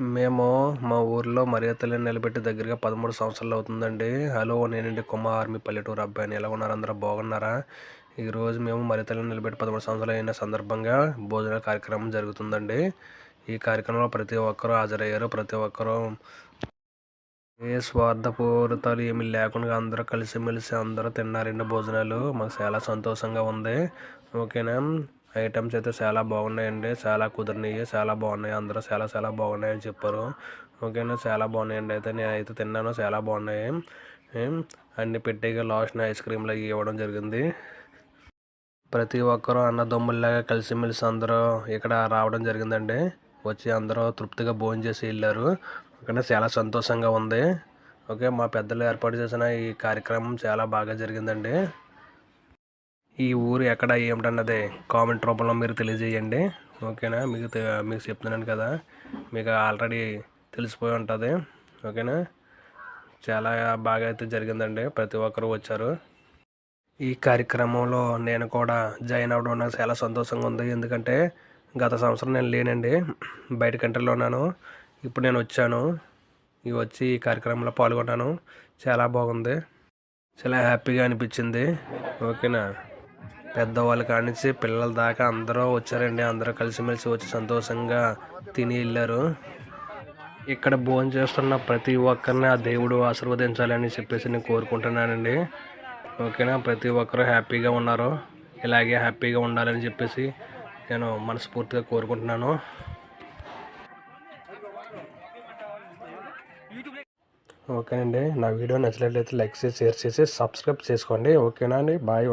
మేము మా ఊర్లో మరియ తల్లిని నిలబెట్టి దగ్గరగా పదమూడు సంవత్సరాలు అవుతుందండి. హలో నేనండి కుమార్ మీ పల్లెటూరు అబ్బాయిని. ఎలా ఉన్నారు? అందరూ బాగున్నారా? ఈరోజు మేము మరియ తల్లిని నిలబెట్టి పదమూడు సంవత్సరాలు అయిన సందర్భంగా భోజన కార్యక్రమం జరుగుతుందండి. ఈ కార్యక్రమంలో ప్రతి ఒక్కరూ హాజరయ్యారు. ప్రతి ఒక్కరూ ఏ స్వార్థపూరితాలు ఏమి లేకుండా అందరూ కలిసిమెలిసి అందరూ తిన్నారండి భోజనాలు. మాకు చాలా సంతోషంగా ఉంది. ఓకేనా? ఐటమ్స్ అయితే చాలా బాగున్నాయండి. చాలా కుదిరినాయి. చాలా బాగున్నాయి. అందరూ చాలా చాలా బాగున్నాయి అని చెప్పారు. ఓకేనా? చాలా బాగున్నాయండి. అయితే నేనైతే తిన్నాను. చాలా బాగున్నాయి. అన్ని పెట్టేగా లాస్ట్ ఐస్ క్రీమ్లు అవి ఇవ్వడం జరిగింది. ప్రతి ఒక్కరూ అన్నదమ్ముల్లాగా కలిసిమెలిసి అందరూ ఇక్కడ రావడం జరిగిందండి. వచ్చి అందరూ తృప్తిగా భోజనం చేసి వెళ్ళారు. ఓకేనా? చాలా సంతోషంగా ఉంది. ఓకే? మా పెద్దలు ఏర్పాటు చేసిన ఈ కార్యక్రమం చాలా బాగా జరిగిందండి. ఈ ఊరు ఎక్కడ ఏమిటన్నది కామెంట్ రూపంలో మీరు తెలియజేయండి. ఓకేనా? మీకు తె- మీకు చెప్తున్నాను కదా. మీకు ఆల్రెడీ తెలిసిపోయి ఉంటుంది. ఓకేనా? చాలా బాగా అయితే జరిగిందండి. ప్రతి ఒక్కరూ వచ్చారు. ఈ కార్యక్రమంలో నేను కూడా జాయిన్ అవ్వడం నాకు చాలా సంతోషంగా ఉంది. ఎందుకంటే గత సంవత్సరం నేను లేనండి. బయట కంట్రీలో ఉన్నాను. ఇప్పుడు నేను వచ్చాను. ఈ వచ్చి ఈ కార్యక్రమంలో పాల్గొన్నాను. చాలా బాగుంది. చాలా హ్యాపీగా అనిపించింది. ఓకేనా? పెద్దవాళ్ళ కాడి పిల్లల దాకా అందరూ వచ్చారండి. అందరూ కలిసిమెలిసి వచ్చి సంతోషంగా తిని వెళ్ళారు. ఇక్కడ భోజనం చేస్తున్న ప్రతి ఒక్కరిని ఆ దేవుడు ఆశీర్వదించాలని చెప్పేసి నేను కోరుకుంటున్నానండి. ఓకేనా? ప్రతి ఒక్కరూ హ్యాపీగా ఉన్నారు. ఇలాగే హ్యాపీగా ఉండాలని చెప్పేసి నేను మనస్ఫూర్తిగా కోరుకుంటున్నాను. ఓకేనండి. నా వీడియో నచ్చినట్లయితే లైక్ చేసి షేర్ చేసి సబ్స్క్రైబ్ చేసుకోండి. ఓకేనా అండి? బాయ్.